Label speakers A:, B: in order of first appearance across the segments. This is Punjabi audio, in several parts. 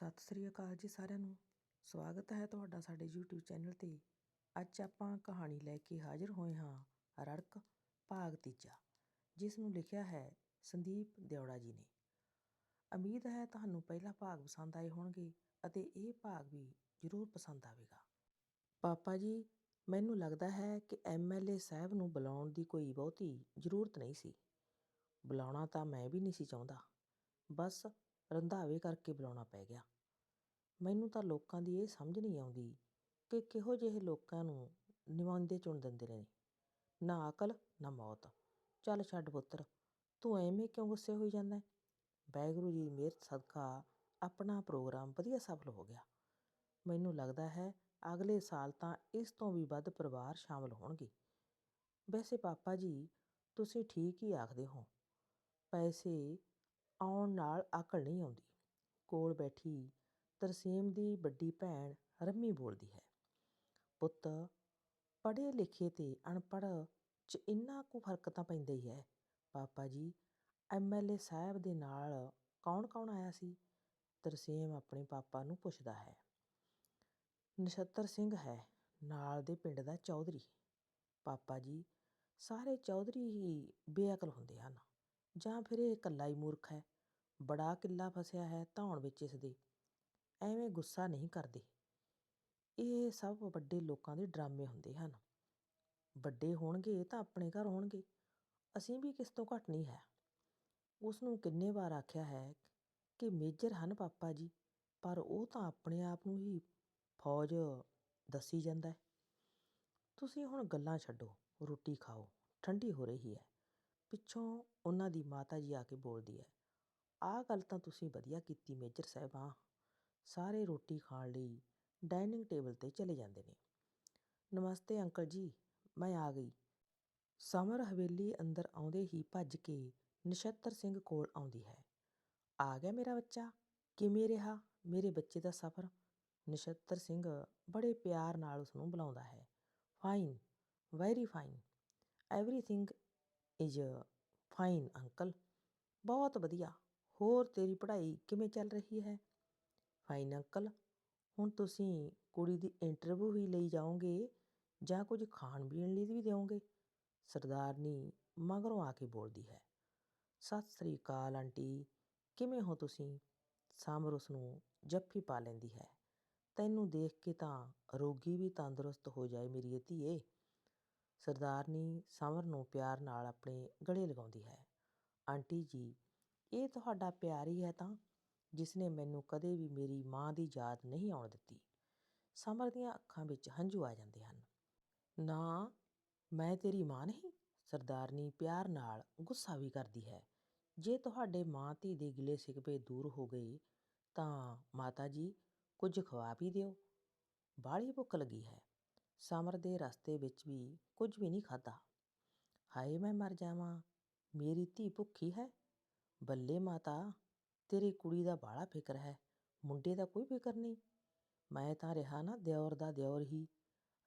A: ਸਤਿ ਸ੍ਰੀ ਅਕਾਲ ਜੀ ਸਾਰਿਆਂ ਨੂੰ। ਸਵਾਗਤ ਹੈ ਤੁਹਾਡਾ ਸਾਡੇ YouTube ਚੈਨਲ ਤੇ। ਅੱਜ ਆਪਾਂ ਕਹਾਣੀ ਲੈ ਕੇ ਹਾਜ਼ਰ ਹੋਏ ਹਾਂ, ਰੜਕ, ਭਾਗ ਤੀਜਾ, ਜਿਸ ਨੂੰ ਲਿਖਿਆ ਹੈ ਸੰਦੀਪ ਦਿਉੜਾ ਜੀ ਨੇ। ਉਮੀਦ ਹੈ ਤੁਹਾਨੂੰ ਪਹਿਲਾ ਭਾਗ ਪਸੰਦ ਆਏ ਹੋਣਗੇ ਅਤੇ ਇਹ ਭਾਗ ਵੀ ਜ਼ਰੂਰ ਪਸੰਦ ਆਵੇਗਾ। ਪਾਪਾ ਜੀ, ਮੈਨੂੰ ਲੱਗਦਾ ਹੈ ਕਿ ਐਮਐਲਏ ਸਾਹਿਬ ਨੂੰ ਬੁਲਾਉਣ ਦੀ ਕੋਈ ਬਹੁਤੀ ਜ਼ਰੂਰਤ ਨਹੀਂ ਸੀ। ਬੁਲਾਉਣਾ ਤਾਂ ਮੈਂ ਵੀ ਨਹੀਂ ਸੀ ਚਾਹੁੰਦਾ। ਬਸ ਰੰਧਾਵੇ ਕਰਕੇ ਬੁਲਾਉਣਾ ਪੈ ਗਿਆ। ਮੈਨੂੰ ਤਾਂ ਲੋਕਾਂ ਦੀ ਇਹ ਸਮਝ ਨਹੀਂ ਆਉਂਦੀ ਕਿ ਕਿਹੋ ਜਿਹੇ ਲੋਕਾਂ ਨੂੰ ਨੁਮਾਇੰਦੇ ਚੁਣ ਦਿੰਦੇ ਨੇ। ਨਾ ਅਕਲ, ਨਾ ਮੌਤ। ਚੱਲ ਛੱਡ ਪੁੱਤਰ, ਤੂੰ ਐਵੇਂ ਕਿਉਂ ਗੁੱਸੇ ਹੋਈ ਜਾਂਦਾ ਹੈ? ਵਾਹਿਗੁਰੂ ਜੀ ਦੀ ਸਦਕਾ ਆਪਣਾ ਪ੍ਰੋਗਰਾਮ ਵਧੀਆ ਸਫਲ ਹੋ ਗਿਆ। ਮੈਨੂੰ ਲੱਗਦਾ ਹੈ ਅਗਲੇ ਸਾਲ ਤਾਂ ਇਸ ਤੋਂ ਵੀ ਵੱਧ ਪਰਿਵਾਰ ਸ਼ਾਮਲ ਹੋਣਗੇ। ਵੈਸੇ ਪਾਪਾ ਜੀ, ਤੁਸੀਂ ਠੀਕ ਹੀ ਆਖਦੇ ਹੋ। ਪੈਸੇ ਆਉਣ ਨਾਲ ਅਕਲ ਨਹੀਂ ਆਉਂਦੀ। ਕੋਲ ਬੈਠੀ ਤਰਸੇਮ ਦੀ ਵੱਡੀ ਭੈਣ ਰੰਮੀ ਬੋਲਦੀ ਹੈ, ਪੁੱਤ, ਪੜ੍ਹੇ ਲਿਖੇ ਤੇ ਅਨਪੜ੍ਹ 'ਚ ਇੰਨਾ ਕੁ ਫ਼ਰਕ ਤਾਂ ਪੈਂਦਾ ਹੀ ਹੈ। ਪਾਪਾ ਜੀ ਐਮਐਲਏ ਸਾਹਿਬ ਦੇ ਨਾਲ ਕੌਣ ਕੌਣ ਆਇਆ ਸੀ? ਤਰਸੇਮ ਆਪਣੇ ਪਾਪਾ ਨੂੰ ਪੁੱਛਦਾ ਹੈ। ਨਛੱਤਰ ਸਿੰਘ ਹੈ, ਨਾਲ ਦੇ ਪਿੰਡ ਦਾ ਚੌਧਰੀ। ਪਾਪਾ ਜੀ, ਸਾਰੇ ਚੌਧਰੀ ਹੀ ਬੇਅਕਲ ਹੁੰਦੇ ਹਨ। ਜਾਂ ਫਿਰ ਇਹ ਇਕੱਲਾ ਹੀ ਮੂਰਖ ਹੈ? ਬੜਾ ਕਿੱਲਾ ਫਸਿਆ ਹੈ ਧੌਣ ਵਿੱਚ ਇਸ ਦੇ ਐਵੇਂ ਗੁੱਸਾ ਨਹੀਂ ਕਰਦੇ। ਇਹ ਸਭ ਵੱਡੇ ਲੋਕਾਂ ਦੇ ਡਰਾਮੇ ਹੁੰਦੇ ਹਨ। ਵੱਡੇ ਹੋਣਗੇ ਤਾਂ ਆਪਣੇ ਘਰ ਹੋਣਗੇ। ਅਸੀਂ ਵੀ ਕਿਸ ਤੋਂ ਘੱਟ ਨਹੀਂ ਹੈ। ਉਸ ਨੂੰ ਕਿੰਨੇ ਵਾਰ ਆਖਿਆ ਹੈ ਕਿ ਮੇਜਰ ਹਨ ਪਾਪਾ ਜੀ, ਪਰ ਉਹ ਤਾਂ ਆਪਣੇ ਆਪ ਨੂੰ ਹੀ ਫੌਜ ਦੱਸੀ ਜਾਂਦਾ ਹੈ। ਤੁਸੀਂ ਹੁਣ ਗੱਲਾਂ ਛੱਡੋ, ਰੋਟੀ ਖਾਓ ਠੰਡੀ ਹੋ ਰਹੀ ਹੈ। ਪਿੱਛੋਂ ਉਹਨਾਂ ਦੀ ਮਾਤਾ ਜੀ ਆ ਕੇ ਬੋਲਦੀ ਹੈ, ਆਹ ਗੱਲ ਤਾਂ ਤੁਸੀਂ ਵਧੀਆ ਕੀਤੀ ਮੇਜਰ ਸਾਹਿਬਾਂ। ਸਾਰੇ ਰੋਟੀ ਖਾਣ ਲਈ ਡਾਈਨਿੰਗ ਟੇਬਲ ਤੇ ਚਲੇ ਜਾਂਦੇ ਨੇ। ਨਮਸਤੇ ਅੰਕਲ ਜੀ, ਮੈਂ ਆ ਗਈ। ਸਮਰ ਹਵੇਲੀ ਅੰਦਰ ਆਉਂਦੇ ਹੀ ਭੱਜ ਕੇ ਨਛੱਤਰ ਸਿੰਘ ਕੋਲ ਆਉਂਦੀ ਹੈ। ਆ ਗਿਆ ਮੇਰਾ ਬੱਚਾ? ਕਿਵੇਂ ਰਿਹਾ ਮੇਰੇ ਬੱਚੇ ਦਾ ਸਫ਼ਰ? ਨਛੱਤਰ ਸਿੰਘ ਬੜੇ ਪਿਆਰ ਨਾਲ ਉਸ ਨੂੰ ਬੁਲਾਉਂਦਾ ਹੈ। Fine very fine everything is fine uncle ਬਹੁਤ ਵਧੀਆ। ਹੋਰ ਤੇਰੀ ਪੜ੍ਹਾਈ ਕਿਵੇਂ ਚੱਲ ਰਹੀ ਹੈ? ਫਾਈਨ ਅੰਕਲ ਹੁਣ ਤੁਸੀਂ ਕੁੜੀ ਦੀ ਇੰਟਰਵਿਊ ਹੀ ਲਈ ਜਾਓਗੇ ਜਾਂ ਕੁਝ ਖਾਣ ਪੀਣ ਲਈ ਵੀ ਦਿਓਗੇ? ਸਰਦਾਰਨੀ ਮਗਰੋਂ ਆ ਕੇ ਬੋਲਦੀ ਹੈ। ਸਤਿ ਸ੍ਰੀ ਅਕਾਲ ਆਂਟੀ, ਕਿਵੇਂ ਹੋ ਤੁਸੀਂ? ਸਾਮਰ ਉਸ ਨੂੰ ਜੱਫੀ ਪਾ ਲੈਂਦੀ ਹੈ। ਤੈਨੂੰ ਦੇਖ ਕੇ ਤਾਂ ਰੋਗੀ ਵੀ ਤੰਦਰੁਸਤ ਹੋ ਜਾਏ ਮੇਰੀ ਧੀਏ। ਸਰਦਾਰਨੀ ਸਮਰ ਨੂੰ ਪਿਆਰ ਨਾਲ ਆਪਣੇ ਗਲੇ ਲਗਾਉਂਦੀ ਹੈ। ਆਂਟੀ ਜੀ, ਇਹ ਤੁਹਾਡਾ ਪਿਆਰ ਹੀ ਹੈ ਤਾਂ ਜਿਸ ਨੇ ਮੈਨੂੰ ਕਦੇ ਵੀ ਮੇਰੀ ਮਾਂ ਦੀ ਯਾਦ ਨਹੀਂ ਆਉਣ ਦਿੱਤੀ। ਸਮਰ ਦੀਆਂ ਅੱਖਾਂ ਵਿੱਚ ਹੰਝੂ ਆ ਜਾਂਦੇ ਹਨ। ਨਾ, ਮੈਂ ਤੇਰੀ ਮਾਂ ਨਹੀਂ। ਸਰਦਾਰਨੀ ਪਿਆਰ ਨਾਲ ਗੁੱਸਾ ਵੀ ਕਰਦੀ ਹੈ। ਜੇ ਤੁਹਾਡੇ ਮਾਂ ਧੀ ਦੇ ਗਿਲੇ ਸਿਕਵੇ ਦੂਰ ਹੋ ਗਏ, ਤਾਂ ਮਾਤਾ ਜੀ, ਕੁਝ ਖਵਾ ਵੀ ਦਿਓ। ਬਾਹਲੀ ਭੁੱਖ ਲੱਗੀ ਹੈ। ਸਮਰ ਦੇ ਰਸਤੇ ਵਿੱਚ ਵੀ ਕੁਝ ਵੀ ਨਹੀਂ ਖਾਧਾ। ਹਾਏ, ਮੈਂ ਮਰ ਜਾਵਾਂ। ਮੇਰੀ ਧੀ ਭੁੱਖੀ ਹੈ। ਬੱਲੇ ਮਾਤਾ, ਤੇਰੀ ਕੁੜੀ ਦਾ ਬਾਹਲਾ ਫਿਕਰ ਹੈ। ਮੁੰਡੇ ਦਾ ਕੋਈ ਫਿਕਰ ਨਹੀਂ। ਮੈਂ ਤਾਂ ਰਿਹਾ ਨਾ ਦਿਓਰ ਦਾ ਦਿਓਰ ਹੀ।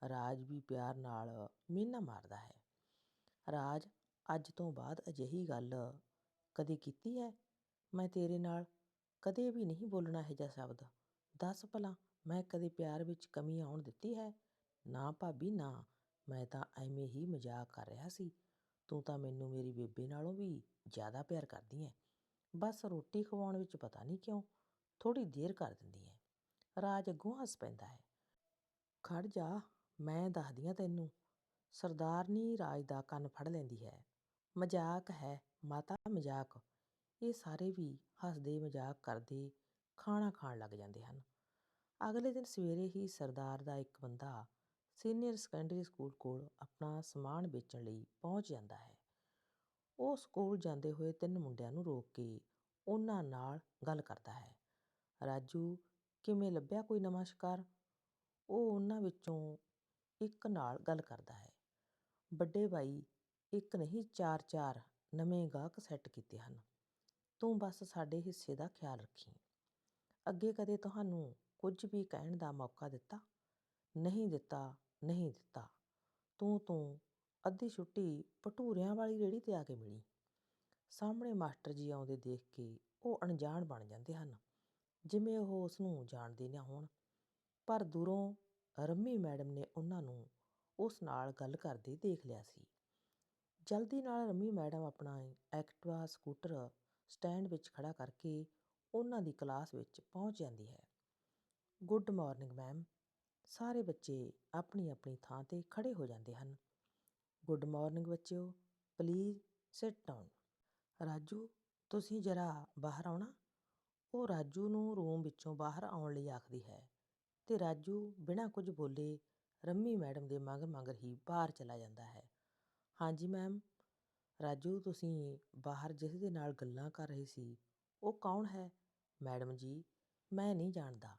A: ਰਾਜ ਵੀ ਪਿਆਰ ਨਾਲ ਮੀਨਾ ਮਾਰਦਾ ਹੈ। ਰਾਜ, ਅੱਜ ਤੋਂ ਬਾਅਦ ਅਜਿਹੀ ਗੱਲ ਕਦੇ ਕੀਤੀ ਹੈ? ਮੈਂ ਤੇਰੇ ਨਾਲ ਕਦੇ ਵੀ ਨਹੀਂ ਬੋਲਣਾ ਇਹ ਜਿਹਾ ਸ਼ਬਦ। ਦੱਸ ਭਲਾ, ਮੈਂ ਕਦੇ ਪਿਆਰ ਵਿੱਚ ਕਮੀ ਆਉਣ ਦਿੱਤੀ ਹੈ? ਨਾ ਭਾਬੀ, ਨਾ। ਮੈਂ ਤਾਂ ਐਵੇਂ ਹੀ ਮਜ਼ਾਕ ਕਰ ਰਿਹਾ ਸੀ। ਤੂੰ ਤਾਂ ਮੈਨੂੰ ਮੇਰੀ ਬੇਬੇ ਨਾਲੋਂ ਵੀ ਜ਼ਿਆਦਾ ਪਿਆਰ ਕਰਦੀ ਹੈ ਬਸ ਰੋਟੀ ਖਵਾਉਣ ਵਿੱਚ ਪਤਾ ਨਹੀਂ ਕਿਉਂ ਥੋੜੀ ਦੇਰ ਕਰ ਦਿੰਦੀ ਹੈ ਰਾਜ ਅੱਗੋਂ ਹੱਸ ਪੈਂਦਾ ਹੈ। ਖੜ ਜਾ, ਮੈਂ ਦੱਸਦੀ ਆ ਤੈਨੂੰ। ਸਰਦਾਰਨੀ ਰਾਜ ਦਾ ਕੰਨ ਫੜ ਲੈਂਦੀ ਹੈ। ਮਜ਼ਾਕ ਹੈ, ਮਾਤਾ ਮਜ਼ਾਕ। ਇਹ ਸਾਰੇ ਵੀ ਹੱਸਦੇ, ਮਜ਼ਾਕ ਕਰਦੇ, ਖਾਣਾ ਖਾਣ ਲੱਗ ਜਾਂਦੇ ਹਨ। ਅਗਲੇ ਦਿਨ ਸਵੇਰੇ ਹੀ ਸਰਦਾਰ ਦਾ ਇੱਕ ਬੰਦਾ ਸੀਨੀਅਰ ਸੈਕੰਡਰੀ ਸਕੂਲ ਕੋਲ ਆਪਣਾ ਸਮਾਨ ਵੇਚਣ ਲਈ ਪਹੁੰਚ ਜਾਂਦਾ ਹੈ। ਉਹ ਸਕੂਲ ਜਾਂਦੇ ਹੋਏ ਤਿੰਨ ਮੁੰਡਿਆਂ ਨੂੰ ਰੋਕ ਕੇ ਉਹਨਾਂ ਨਾਲ ਗੱਲ ਕਰਦਾ ਹੈ। ਰਾਜੂ, ਕਿਵੇਂ ਲੱਭਿਆ ਕੋਈ ਨਵਾਂ ਸ਼ਿਕਾਰ? ਉਹ ਉਹਨਾਂ ਵਿੱਚੋਂ ਇੱਕ ਨਾਲ ਗੱਲ ਕਰਦਾ ਹੈ। ਵੱਡੇ ਭਾਈ ਇੱਕ ਨਹੀਂ, ਚਾਰ ਚਾਰ ਨਵੇਂ ਗਾਹਕ ਸੈੱਟ ਕੀਤੇ ਹਨ। ਤੂੰ ਬਸ ਸਾਡੇ ਹਿੱਸੇ ਦਾ ਖਿਆਲ ਰੱਖੀ। ਅੱਗੇ ਕਦੇ ਤੁਹਾਨੂੰ ਕੁਝ ਵੀ ਕਹਿਣ ਦਾ ਮੌਕਾ ਦਿੱਤਾ? ਨਹੀਂ ਦਿੱਤਾ ਨਹੀਂ ਦਿੱਤਾ। ਤੂੰ ਤੂੰ ਅੱਧੀ ਛੁੱਟੀ ਭਟੂਰਿਆਂ ਵਾਲੀ ਰੇੜੀ ਤੇ ਆ ਕੇ ਮਿਲੀ। ਸਾਹਮਣੇ ਮਾਸਟਰ ਜੀ ਆਉਂਦੇ ਦੇਖ ਕੇ ਉਹ ਅਣਜਾਣ ਬਣ ਜਾਂਦੇ ਹਨ, ਜਿਵੇਂ ਉਹ ਉਸ ਨੂੰ ਜਾਣਦੇ ਨਾ ਹੋਣ। ਪਰ ਦੂਰੋਂ ਰੰਮੀ ਮੈਡਮ ਨੇ ਉਹਨਾਂ ਨੂੰ ਉਸ ਨਾਲ ਗੱਲ ਕਰਦੇ ਦੇਖ ਲਿਆ ਸੀ। ਜਲਦੀ ਨਾਲ ਰੰਮੀ ਮੈਡਮ ਆਪਣਾ ਐਕਟਿਵਾ, ਸਕੂਟਰ ਸਟੈਂਡ ਵਿੱਚ ਖੜਾ ਕਰਕੇ ਉਹਨਾਂ ਦੀ ਕਲਾਸ ਵਿੱਚ ਪਹੁੰਚ ਜਾਂਦੀ ਹੈ। Good morning, ma'am. ਸਾਰੇ ਬੱਚੇ ਆਪਣੀ ਆਪਣੀ ਥਾਂ ਤੇ ਖੜ੍ਹੇ ਹੋ ਜਾਂਦੇ ਹਨ। ਗੁੱਡ ਮਾਰਨਿੰਗ ਬੱਚਿਓ, ਪਲੀਜ਼ ਸਿਟ ਡਾਊਨ। ਰਾਜੂ, ਤੁਸੀਂ ਜਰਾ ਬਾਹਰ ਆਉਣਾ। ਉਹ ਰਾਜੂ ਨੂੰ ਰੂਮ ਵਿੱਚੋਂ ਬਾਹਰ ਆਉਣ ਲਈ ਆਖਦੀ ਹੈ ਤੇ ਰਾਜੂ ਬਿਨਾਂ ਕੁਝ ਬੋਲੇ ਰੰਮੀ ਮੈਡਮ ਦੇ ਮਗਰ ਮਗਰ ਹੀ ਬਾਹਰ ਚਲਾ ਜਾਂਦਾ ਹੈ। ਹਾਂਜੀ ਮੈਮ, ਰਾਜੂ ਤੁਸੀਂ ਬਾਹਰ ਜਿਸ ਦੇ ਨਾਲ ਗੱਲਾਂ ਕਰ ਰਹੇ ਸੀ, ਉਹ ਕੌਣ ਹੈ? ਮੈਡਮ ਜੀ, ਮੈਂ ਨਹੀਂ ਜਾਣਦਾ।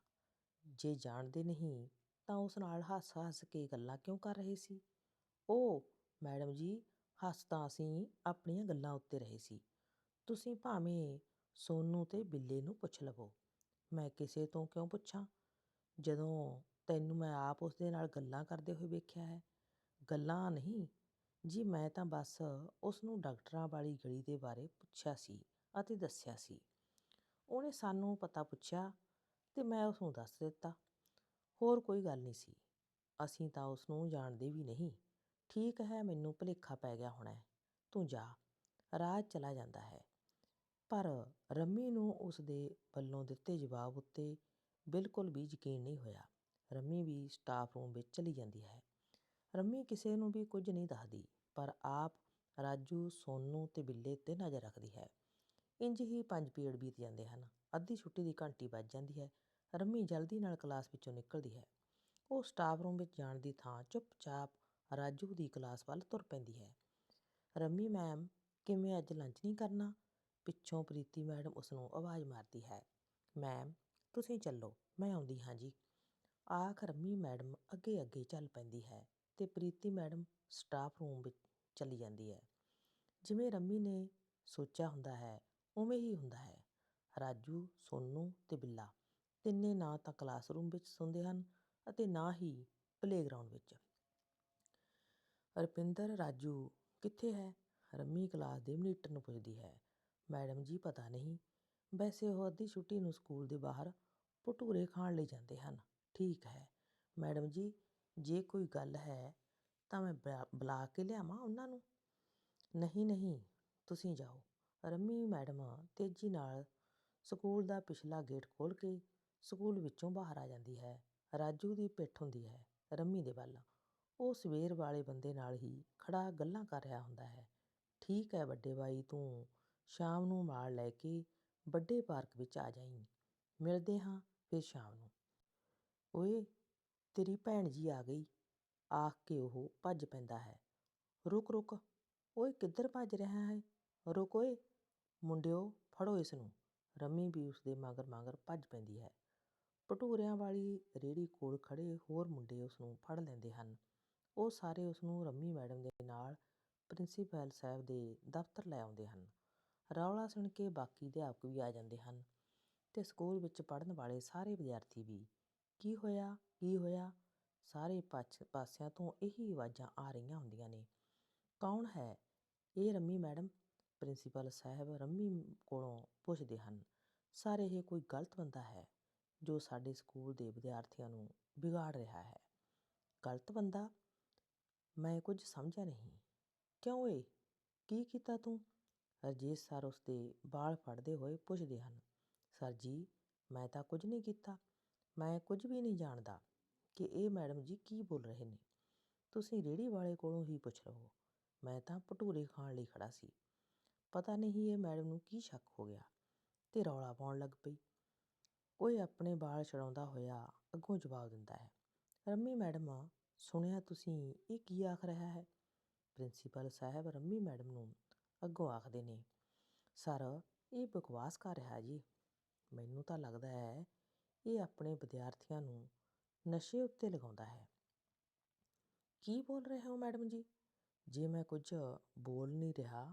A: ਜੇ ਜਾਣਦੇ ਨਹੀਂ ਤਾਂ ਉਸ ਨਾਲ ਹੱਸ ਹੱਸ ਕੇ ਗੱਲਾਂ ਕਿਉਂ ਕਰ ਰਹੇ ਸੀ? ਉਹ ਮੈਡਮ ਜੀ ਹੱਸ ਤਾਂ ਅਸੀਂ ਆਪਣੀਆਂ ਗੱਲਾਂ ਉੱਤੇ ਰਹੇ ਸੀ। ਤੁਸੀਂ ਭਾਵੇਂ ਸੋਨੂੰ ਤੇ ਬਿੱਲੇ ਨੂੰ ਪੁੱਛ ਲਵੋ। ਮੈਂ ਕਿਸੇ ਤੋਂ ਕਿਉਂ ਪੁੱਛਾਂ? ਜਦੋਂ ਤੈਨੂੰ ਮੈਂ ਆਪ ਉਸ ਦੇ ਨਾਲ ਗੱਲਾਂ ਕਰਦੇ ਹੋਏ ਵੇਖਿਆ ਹੈ। ਗੱਲਾਂ ਨਹੀਂ। ਜੀ, ਮੈਂ ਤਾਂ ਬਸ ਉਸ ਨੂੰ ਡਾਕਟਰਾਂ ਵਾਲੀ ਗਲੀ ਦੇ ਬਾਰੇ ਪੁੱਛਿਆ ਸੀ ਅਤੇ ਦੱਸਿਆ ਸੀ। ਉਹਨੇ ਸਾਨੂੰ ਪਤਾ ਪੁੱਛਿਆ ਤੇ ਮੈਂ ਉਸ ਨੂੰ ਦੱਸ ਦਿੱਤਾ। ਹੋਰ ਕੋਈ ਗੱਲ ਨਹੀਂ ਸੀ। ਅਸੀਂ ਤਾਂ ਉਸ ਨੂੰ ਜਾਣਦੇ ਵੀ ਨਹੀਂ। ਠੀਕ ਹੈ, ਮੈਨੂੰ ਭੁਲੇਖਾ ਪੈ ਗਿਆ ਹੋਣਾ ਤੂੰ ਜਾ। ਰਾਜ ਚਲਾ ਜਾਂਦਾ ਹੈ। ਪਰ ਰੰਮੀ ਨੂੰ ਉਸ ਦੇ ਵੱਲੋਂ ਦਿੱਤੇ ਜਵਾਬ ਉੱਤੇ ਬਿਲਕੁਲ ਵੀ ਯਕੀਨ ਨਹੀਂ ਹੋਇਆ। ਰੰਮੀ ਵੀ ਸਟਾਫ ਰੂਮ ਵਿੱਚ ਚਲੀ ਜਾਂਦੀ ਹੈ। ਰੰਮੀ ਕਿਸੇ ਨੂੰ ਵੀ ਕੁਝ ਨਹੀਂ ਦੱਸਦੀ, ਪਰ ਆਪ ਰਾਜੂ, ਸੋਨੂ ਤੇ ਬਿੱਲੇ ਤੇ ਨਜ਼ਰ ਰੱਖਦੀ ਹੈ। ਇੰਜ ਹੀ ਪੰਜ ਪੀਰੀਅਡ ਬੀਤ ਜਾਂਦੇ ਹਨ। ਅੱਧੀ ਛੁੱਟੀ ਦੀ ਘੰਟੀ ਵੱਜ ਜਾਂਦੀ ਹੈ। ਰੰਮੀ ਜਲਦੀ ਨਾਲ ਕਲਾਸ ਵਿੱਚੋਂ ਨਿਕਲਦੀ ਹੈ। ਉਹ ਸਟਾਫ ਰੂਮ ਵਿੱਚ ਜਾਣ ਦੀ ਥਾਂ ਚੁੱਪਚਾਪ ਰਾਜੂ ਦੀ ਕਲਾਸ ਵੱਲ ਤੁਰ ਪੈਂਦੀ ਹੈ। ਰੰਮੀ ਮੈਮ, ਕਿਵੇਂ ਅੱਜ ਲੰਚ ਨਹੀਂ ਕਰਨਾ? ਪਿੱਛੋਂ ਪ੍ਰੀਤੀ ਮੈਡਮ ਉਸ ਨੂੰ ਆਵਾਜ਼ ਮਾਰਦੀ ਹੈ। ਮੈਮ, ਤੁਸੀਂ ਚੱਲੋ, ਮੈਂ ਆਉਂਦੀ ਹਾਂ ਜੀ। ਆਖ ਰੰਮੀ ਮੈਡਮ ਅੱਗੇ ਅੱਗੇ ਚੱਲ ਪੈਂਦੀ ਹੈ ਤੇ ਪ੍ਰੀਤੀ ਮੈਡਮ ਸਟਾਫ ਰੂਮ ਵਿੱਚ ਚਲੀ ਜਾਂਦੀ ਹੈ। ਜਿਵੇਂ ਰੰਮੀ ਨੇ ਸੋਚਿਆ ਹੁੰਦਾ ਹੈ, ਉਵੇਂ ਹੀ ਹੁੰਦਾ ਹੈ। ਰਾਜੂ, ਸੋਨੂ ਤੇ ਬਿੱਲਾ। ਤਿੰਨੇ ਨਾ ਤਾਂ ਕਲਾਸਰੂਮ ਵਿੱਚ ਸੌਂਦੇ ਹਨ ਅਤੇ ਨਾ ਹੀ ਪਲੇਗਰਾਉਂਡ ਵਿੱਚ। ਰੁਪਿੰਦਰ, ਰਾਜੂ ਕਿੱਥੇ ਹੈ? ਰੰਮੀ ਕਲਾਸ ਦੇ ਮਨੀਟਰ ਨੂੰ ਪੁੱਛਦੀ ਹੈ। ਮੈਡਮ ਜੀ, ਪਤਾ ਨਹੀਂ। ਵੈਸੇ ਉਹ ਅੱਧੀ ਛੁੱਟੀ ਨੂੰ ਸਕੂਲ ਦੇ ਬਾਹਰ ਭਟੂਰੇ ਖਾਣ ਲਈ ਜਾਂਦੇ ਹਨ। ਠੀਕ ਹੈ। ਮੈਡਮ ਜੀ, ਜੇ ਕੋਈ ਗੱਲ ਹੈ ਤਾਂ ਮੈਂ ਬੁਲਾ- ਬੁਲਾ ਕੇ ਲਿਆਵਾਂ ਉਹਨਾਂ ਨੂੰ। ਨਹੀਂ ਨਹੀਂ, ਤੁਸੀਂ ਜਾਓ। ਰੰਮੀ ਮੈਡਮ ਤੇਜ਼ੀ ਨਾਲ ਸਕੂਲ ਦਾ ਪਿਛਲਾ ਗੇਟ ਖੋਲ੍ਹ ਕੇ ਸਕੂਲ ਵਿੱਚੋਂ ਬਾਹਰ ਆ ਜਾਂਦੀ ਹੈ। ਰਾਜੂ ਦੀ ਪਿੱਠ ਹੁੰਦੀ ਹੈ, ਰੰਮੀ ਦੇ ਵੱਲ। ਉਹ ਸਵੇਰ ਵਾਲੇ ਬੰਦੇ ਨਾਲ ਹੀ ਖੜਾ ਗੱਲਾਂ ਕਰ ਰਿਹਾ ਹੁੰਦਾ ਹੈ। ਠੀਕ ਹੈ ਵੱਡੇ ਬਾਈ, ਤੂੰ ਸ਼ਾਮ ਨੂੰ ਮਾਲ ਲੈ ਕੇ ਵੱਡੇ ਪਾਰਕ ਵਿੱਚ ਆ ਜਾਈਂ। ਮਿਲਦੇ ਹਾਂ ਫਿਰ ਸ਼ਾਮ ਨੂੰ। ਓਏ, ਤੇਰੀ ਭੈਣ ਜੀ ਆ ਗਈ। ਆਖ ਕੇ ਉਹ ਭੱਜ ਪੈਂਦਾ ਹੈ। ਰੁਕ ਰੁਕ। ਓਏ, ਕਿੱਧਰ ਭੱਜ ਰਿਹਾ ਹੈ? ਰੁਕ ਓਏ। ਮੁੰਡਿਓ, ਫੜੋ ਇਸ ਨੂੰ। ਰੰਮੀ ਵੀ ਉਸ ਦੇ ਮਗਰ ਮਗਰ ਭੱਜ ਪੈਂਦੀ ਹੈ। ਭਟੂਰਿਆਂ ਵਾਲੀ ਰੇਹੜੀ ਕੋਲ ਖੜ੍ਹੇ ਹੋਰ ਮੁੰਡੇ ਉਸ ਨੂੰ ਫੜ ਲੈਂਦੇ ਹਨ। ਉਹ ਸਾਰੇ ਉਸ ਨੂੰ ਰੰਮੀ ਮੈਡਮ ਦੇ ਨਾਲ ਪ੍ਰਿੰਸੀਪਲ ਸਾਹਿਬ ਦੇ ਦਫ਼ਤਰ ਲੈ ਆਉਂਦੇ ਹਨ। ਰੌਲਾ ਸੁਣ ਕੇ ਬਾਕੀ ਅਧਿਆਪਕ ਵੀ ਆ ਜਾਂਦੇ ਹਨ ਤੇ ਸਕੂਲ ਵਿੱਚ ਪੜ੍ਹਨ ਵਾਲੇ ਸਾਰੇ ਵਿਦਿਆਰਥੀ ਵੀ, ਕੀ ਹੋਇਆ? ਕੀ ਹੋਇਆ? ਸਾਰੇ ਪਾਛ, ਪਾਸਿਆਂ ਤੋਂ ਇਹੀ ਆਵਾਜ਼ਾਂ ਆ ਰਹੀਆਂ ਹੁੰਦੀਆਂ ਨੇ। ਕੌਣ ਹੈ? ਇਹ ਰੰਮੀ ਮੈਡਮ? ਪ੍ਰਿੰਸੀਪਲ ਸਾਹਿਬ ਰੰਮੀ ਕੋਲੋਂ ਪੁੱਛਦੇ ਹਨ। ਸਰ, ਇਹ ਕੋਈ ਗਲਤ ਬੰਦਾ ਹੈ। ਜੋ ਸਾਡੇ ਸਕੂਲ ਦੇ ਵਿਦਿਆਰਥੀਆਂ ਨੂੰ ਵਿਗਾੜ ਰਿਹਾ ਹੈ। ਗਲਤ ਬੰਦਾ? ਮੈਂ ਕੁਝ ਸਮਝਿਆ ਨਹੀਂ। ਕਿਉਂ ਏ? ਕੀ ਕੀਤਾ ਤੂੰ? ਰਜੇਸ਼ ਸਰ ਉਸਦੇ ਵਾਲ ਫੜਦੇ ਹੋਏ ਪੁੱਛਦੇ ਹਨ। ਸਰ ਜੀ, ਮੈਂ ਤਾਂ ਕੁਝ ਨਹੀਂ ਕੀਤਾ। ਮੈਂ ਕੁਝ ਵੀ ਨਹੀਂ ਜਾਣਦਾ ਕਿ ਇਹ ਮੈਡਮ ਜੀ ਕੀ ਬੋਲ ਰਹੇ ਨੇ। ਤੁਸੀਂ ਰੇੜੀ ਵਾਲੇ ਕੋਲੋਂ ਹੀ ਪੁੱਛ ਲਵੋ। ਮੈਂ ਤਾਂ ਭਟੂਰੇ ਖਾਣ ਲਈ ਖੜਾ ਸੀ। ਪਤਾ ਨਹੀਂ ਇਹ ਮੈਡਮ ਨੂੰ ਕੀ ਸ਼ੱਕ ਹੋ ਗਿਆ। ਤੇ ਰੌਲਾ ਪਾਉਣ ਲੱਗ ਪਈ। ਓਏ ਆਪਣੇ ਵਾਲ ਛੁਡਾਉਂਦਾ ਹੋਇਆ ਅੱਗੋਂ ਜਵਾਬ ਦਿੰਦਾ ਹੈ, ਰੰਮੀ ਮੈਡਮ, ਸੁਣਿਆ ਤੁਸੀਂ, ਇਹ ਕੀ ਆਖ ਰਿਹਾ ਹੈ? ਪ੍ਰਿੰਸੀਪਲ ਸਾਹਿਬ, ਰੰਮੀ ਮੈਡਮ ਨੂੰ ਅੱਗੋਂ ਆਖਦੇ ਨੇ, ਸਰ, ਇਹ ਬਕਵਾਸ ਕਰ ਰਿਹਾ ਜੀ। ਮੈਨੂੰ ਤਾਂ ਲੱਗਦਾ ਹੈ, ਇਹ ਆਪਣੇ ਵਿਦਿਆਰਥੀਆਂ ਨੂੰ ਨਸ਼ੇ ਉੱਤੇ ਲਗਾਉਂਦਾ ਹੈ। ਕੀ ਬੋਲ ਰਹੇ ਹੋ ਮੈਡਮ ਜੀ? ਜੇ ਮੈਂ ਕੁਝ ਬੋਲ ਨਹੀਂ ਰਿਹਾ,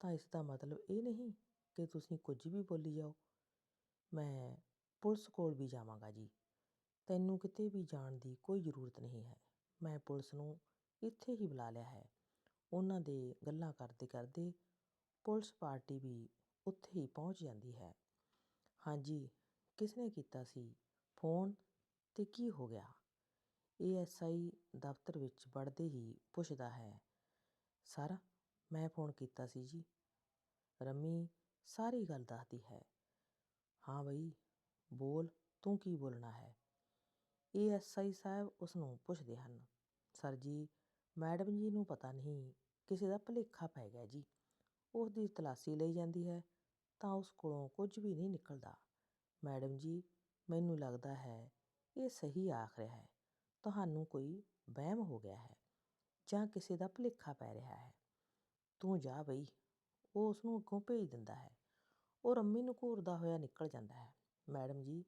A: ਤਾਂ ਇਸ ਦਾ ਮਤਲਬ ਇਹ ਨਹੀਂ ਕਿ ਤੁਸੀਂ ਕੁਝ ਵੀ ਬੋਲੀ ਜਾਓ। ਮੈਂ ਪੁਲਿਸ ਕੋਲ ਵੀ ਜਾਵਾਂਗਾ ਜੀ। ਤੈਨੂੰ ਕਿਤੇ ਵੀ ਜਾਣ ਦੀ ਕੋਈ ਜ਼ਰੂਰਤ ਨਹੀਂ ਹੈ। ਮੈਂ ਪੁਲਿਸ ਨੂੰ ਇੱਥੇ ਹੀ ਬੁਲਾ ਲਿਆ ਹੈ। ਉਹਨਾਂ ਦੇ ਗੱਲਾਂ ਕਰਦੇ ਕਰਦੇ ਪੁਲਿਸ ਪਾਰਟੀ ਵੀ ਉੱਥੇ ਹੀ ਪਹੁੰਚ ਜਾਂਦੀ ਹੈ। ਹਾਂਜੀ ਕਿਸਨੇ ਕੀਤਾ ਸੀ? ਫੋਨ ਤੇ ਕੀ ਹੋ ਗਿਆ? ਏਐਸਆਈ ਦਫ਼ਤਰ ਵਿੱਚ ਵੜਦੇ ਹੀ ਪੁੱਛਦਾ ਹੈ, ਸਰ, ਮੈਂ ਫੋਨ ਕੀਤਾ ਸੀ ਜੀ। ਰਮੀ ਸਾਰੀ ਗੱਲ ਦੱਸਦੀ ਹੈ। ਹਾਂ ਬਈ ਬੋਲ, ਤੂੰ ਕੀ ਬੋਲਣਾ ਹੈ? ਏਐਸਆਈ ਸਾਹਿਬ ਉਸ ਨੂੰ ਪੁੱਛਦੇ ਹਨ। ਸਰ ਜੀ, ਮੈਡਮ ਜੀ ਨੂੰ ਪਤਾ ਨਹੀਂ, ਕਿਸੇ ਦਾ ਭੁਲੇਖਾ ਪੈ ਗਿਆ ਜੀ। ਉਸ ਦੀ ਤਲਾਸ਼ੀ ਲਈ ਜਾਂਦੀ ਹੈ, ਤਾਂ ਉਸ ਕੋਲੋਂ ਕੁਝ ਵੀ ਨਹੀਂ ਨਿਕਲਦਾ। ਮੈਡਮ ਜੀ, ਮੈਨੂੰ ਲੱਗਦਾ ਹੈ, ਇਹ ਸਹੀ ਆਖ ਰਿਹਾ ਹੈ। ਤੁਹਾਨੂੰ ਕੋਈ ਵਹਿਮ ਹੋ ਗਿਆ ਹੈ, ਜਾਂ ਕਿਸੇ ਦਾ ਭੁਲੇਖਾ ਪੈ ਰਿਹਾ ਹੈ? ਤੂੰ ਜਾ ਬਈ, ਉਹ ਉਸ ਨੂੰ ਅੱਗੋਂ ਭੇਜ ਦਿੰਦਾ ਹੈ। ਉਹ ਰੰਮੀ ਨੂੰ ਘੂਰਦਾ ਹੋਇਆ ਨਿਕਲ ਜਾਂਦਾ ਹੈ। ਮੈਡਮ ਜੀ,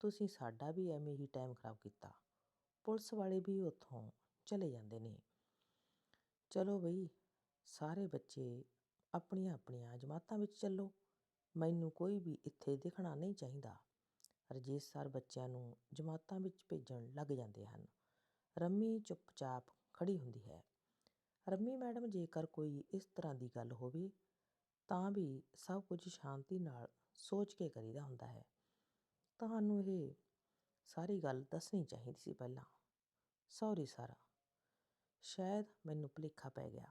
A: ਤੁਸੀਂ ਸਾਡਾ ਵੀ ਐਵੇਂ ਹੀ ਟਾਈਮ ਖਰਾਬ ਕੀਤਾ। ਪੁਲਿਸ ਵਾਲੇ ਵੀ ਉੱਥੋਂ ਚਲੇ ਜਾਂਦੇ ਨੇ। ਚਲੋ ਬਈ, ਸਾਰੇ ਬੱਚੇ ਆਪਣੀਆਂ ਆਪਣੀਆਂ ਜਮਾਤਾਂ ਵਿੱਚ ਚੱਲੋ। ਮੈਨੂੰ ਕੋਈ ਵੀ ਇੱਥੇ ਦਿਖਣਾ ਨਹੀਂ ਚਾਹੀਦਾ। ਰਜੇਸ਼ ਸਰ ਬੱਚਿਆਂ ਨੂੰ ਜਮਾਤਾਂ ਵਿੱਚ ਭੇਜਣ ਲੱਗ ਜਾਂਦੇ ਹਨ। ਰੰਮੀ ਚੁੱਪਚਾਪ ਖੜੀ ਹੁੰਦੀ ਹੈ। ਰੰਮੀ, ਮੈਡਮ, ਜੇਕਰ ਕੋਈ ਇਸ ਤਰ੍ਹਾਂ ਦੀ ਗੱਲ ਹੋਵੇ, ਤਾਂ ਵੀ ਸਭ ਕੁਝ ਸ਼ਾਂਤੀ ਨਾਲ ਸੋਚ ਕੇ ਕਰੀਦਾ ਹੁੰਦਾ ਹੈ। ਤੁਹਾਨੂੰ ਇਹ ਸਾਰੀ ਗੱਲ ਦੱਸਣੀ ਚਾਹੀਦੀ ਸੀ ਪਹਿਲਾਂ। ਸੌਰੀ ਸਾਰਾ ਸ਼ਾਇਦ ਮੈਨੂੰ ਭੁਲੇਖਾ ਪੈ ਗਿਆ।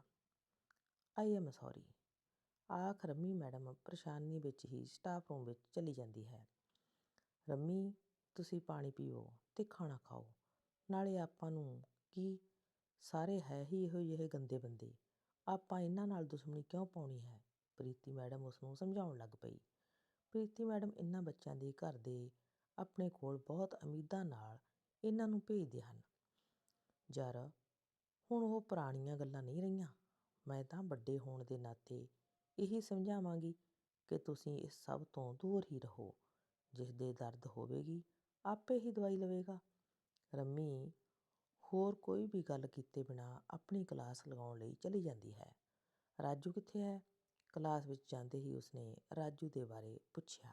A: ਆਈ ਐਮ ਸੌਰੀ ਆਖ ਰੰਮੀ ਮੈਡਮ ਪਰੇਸ਼ਾਨੀ ਵਿੱਚ ਹੀ ਸਟਾਫ ਰੂਮ ਵਿੱਚ ਚਲੀ ਜਾਂਦੀ ਹੈ। ਰੰਮੀ, ਤੁਸੀਂ ਪਾਣੀ ਪੀਓ ਤੇ ਖਾਣਾ ਖਾਓ। ਨਾਲੇ ਆਪਾਂ ਨੂੰ ਕੀ ਸਾਰੇ ਹੈ ਹੀ ਇਹੋ ਜਿਹੇ ਗੰਦੇ ਬੰਦੇ। ਆਪਾਂ ਇਹਨਾਂ ਨਾਲ ਦੁਸ਼ਮਣੀ ਕਿਉਂ ਪਾਉਣੀ ਹੈ? ਪ੍ਰੀਤੀ ਮੈਡਮ ਉਸ ਨੂੰ ਸਮਝਾਉਣ ਲੱਗ ਪਈ। ਪ੍ਰੀਤੀ ਮੈਡਮ ਇਹਨਾਂ ਬੱਚਿਆਂ ਦੇ ਘਰ ਦੇ ਆਪਣੇ ਕੋਲ ਬਹੁਤ ਉਮੀਦਾਂ ਨਾਲ ਇਹਨਾਂ ਨੂੰ ਭੇਜਦੇ ਹਨ। ਯਾਰ, ਹੁਣ ਉਹ ਪੁਰਾਣੀਆਂ ਗੱਲਾਂ ਨਹੀਂ ਰਹੀਆਂ। ਮੈਂ ਤਾਂ ਵੱਡੇ ਹੋਣ ਦੇ ਨਾਤੇ ਇਹੀ ਸਮਝਾਵਾਂਗੀ ਕਿ ਤੁਸੀਂ ਇਸ ਸਭ ਤੋਂ ਦੂਰ ਹੀ ਰਹੋ। ਜਿਸ ਦੇ ਦਰਦ ਹੋਵੇਗੀ, ਆਪੇ ਹੀ ਦਵਾਈ ਲਵੇਗਾ। ਰੰਮੀ, ਹੋਰ ਕੋਈ ਵੀ ਗੱਲ ਕੀਤੇ ਬਿਨਾ ਆਪਣੀ ਕਲਾਸ ਲਗਾਉਣ ਲਈ ਚਲੀ ਜਾਂਦੀ ਹੈ। ਰਾਜੂ ਕਿੱਥੇ ਹੈ? ਕਲਾਸ ਵਿੱਚ ਜਾਂਦੇ ਹੀ ਉਸਨੇ ਰਾਜੂ ਦੇ ਬਾਰੇ ਪੁੱਛਿਆ।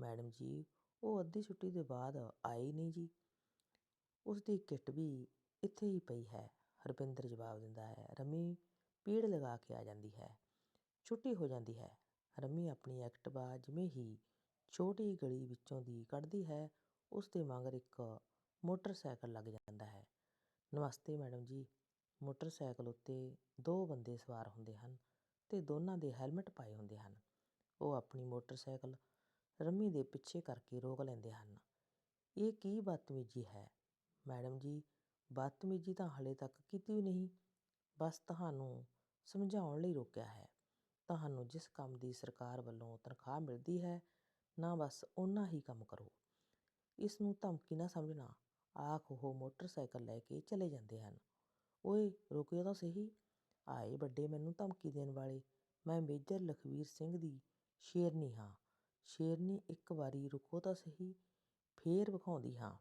A: ਮੈਡਮ ਜੀ ਉਹ ਅੱਧੀ ਛੁੱਟੀ ਦੇ ਬਾਅਦ ਆਈ ਨਹੀਂ ਜੀ। ਉਸਦੀ ਕਿੱਟ ਵੀ ਇੱਥੇ ਹੀ ਪਈ ਹੈ, ਹਰਪਿੰਦਰ ਜਵਾਬ ਦਿੰਦਾ ਹੈ। ਰਮੀ ਪੀੜ ਲਗਾ ਕੇ ਆ ਜਾਂਦੀ ਹੈ। ਛੁੱਟੀ ਹੋ ਜਾਂਦੀ ਹੈ। ਰਮੀ ਆਪਣੀ ਐਕਟਿਵਾ ਜਿਵੇਂ ਹੀ ਛੋਟੀ ਗਲੀ ਵਿੱਚੋਂ ਦੀ ਕੱਢਦੀ ਹੈ ਉਸ ਦੇ ਮਗਰ ਇੱਕ ਮੋਟਰਸਾਈਕਲ ਲੱਗ ਜਾਂਦਾ ਹੈ। ਨਮਸਤੇ ਮੈਡਮ ਜੀ, ਮੋਟਰਸਾਈਕਲ ਉੱਤੇ ਦੋ ਬੰਦੇ ਸਵਾਰ ਹੁੰਦੇ ਹਨ ਤੇ ਦੋਨਾਂ ਦੇ ਹੈਲਮਟ ਪਾਏ ਹੁੰਦੇ ਹਨ। ਉਹ ਆਪਣੀ ਮੋਟਰਸਾਈਕਲ ਰੰਮੀ ਦੇ ਪਿੱਛੇ ਕਰਕੇ ਰੋਕ ਲੈਂਦੇ ਹਨ। ਇਹ ਕੀ ਬਦਤਮੀਜੀ ਹੈ? ਮੈਡਮ ਜੀ, ਬਦਤਮੀਜੀ ਤਾਂ ਹਲੇ ਤੱਕ ਕੀਤੀ ਨਹੀਂ, ਬਸ ਤੁਹਾਨੂੰ ਸਮਝਾਉਣ ਲਈ ਰੋਕਿਆ ਹੈ। ਤੁਹਾਨੂੰ ਜਿਸ ਕੰਮ ਦੀ ਸਰਕਾਰ ਵੱਲੋਂ ਤਨਖਾਹ ਮਿਲਦੀ ਹੈ, ਨਾ ਬਸ ਉਹਨਾਂ ਹੀ ਕੰਮ ਕਰੋ। ਇਸ ਨੂੰ ਧਮਕੀ ਨਾ ਸਮਝਣਾ, ਆਖ ਉਹ ਮੋਟਰਸਾਈਕਲ ਲੈ ਕੇ ਚਲੇ ਜਾਂਦੇ ਹਨ। ਓਏ, ਰੁਕਿਓ ਤਾਂ ਸਹੀ। ਆਏ ਵੱਡੇ ਮੈਨੂੰ ਧਮਕੀ ਦੇਣ ਵਾਲੇ, ਮੈਂ ਮੇਜਰ ਲਖਵੀਰ ਸਿੰਘ ਦੀ ਸ਼ੇਰਨੀ ਹਾਂ। ਸ਼ੇਰਨੀ ਇੱਕ ਵਾਰੀ ਰੁਕੋ ਤਾਂ ਸਹੀ, ਫੇਰ ਵਿਖਾਉਂਦੀ, ਹਾਂ,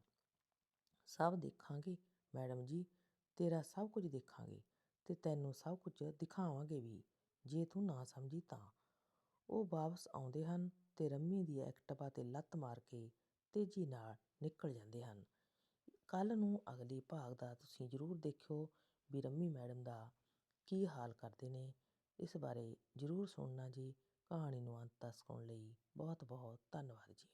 A: ਸਭ ਦੇਖਾਂਗੇ, ਮੈਡਮ ਜੀ, ਤੇਰਾ ਸਭ ਕੁਝ ਦੇਖਾਂਗੇ ਤੇ ਤੈਨੂੰ ਸਭ ਕੁਝ ਦਿਖਾਵਾਂਗੇ ਵੀ, ਜੇ ਤੂੰ ਨਾ ਸਮਝੀ ਤਾਂ। ਉਹ ਵਾਪਸ ਆਉਂਦੇ ਹਨ ਤੇ ਰੰਮੀ ਦੀ ਐਕਟਿਵਾ ਤੇ ਲੱਤ ਮਾਰ ਕੇ ਤੇਜ਼ੀ ਨਾਲ ਨਿਕਲ ਜਾਂਦੇ ਹਨ। ਕੱਲ ਨੂੰ ਅਗਲੀ ਭਾਗ ਦਾ ਤੁਸੀਂ ਜ਼ਰੂਰ ਦੇਖਿਓ ਵੀ ਰੰਮੀ ਮੈਡਮ ਦਾ ਕੀ ਹਾਲ ਕਰਦੇ ਨੇ। ਇਸ ਬਾਰੇ ਜ਼ਰੂਰ ਸੁਣਨਾ ਜੀ। ਕਹਾਣੀ ਨੂੰ ਅੰਤ ਤੱਕ ਸੁਣਨ ਲਈ ਬਹੁਤ ਬਹੁਤ ਧੰਨਵਾਦ ਜੀ।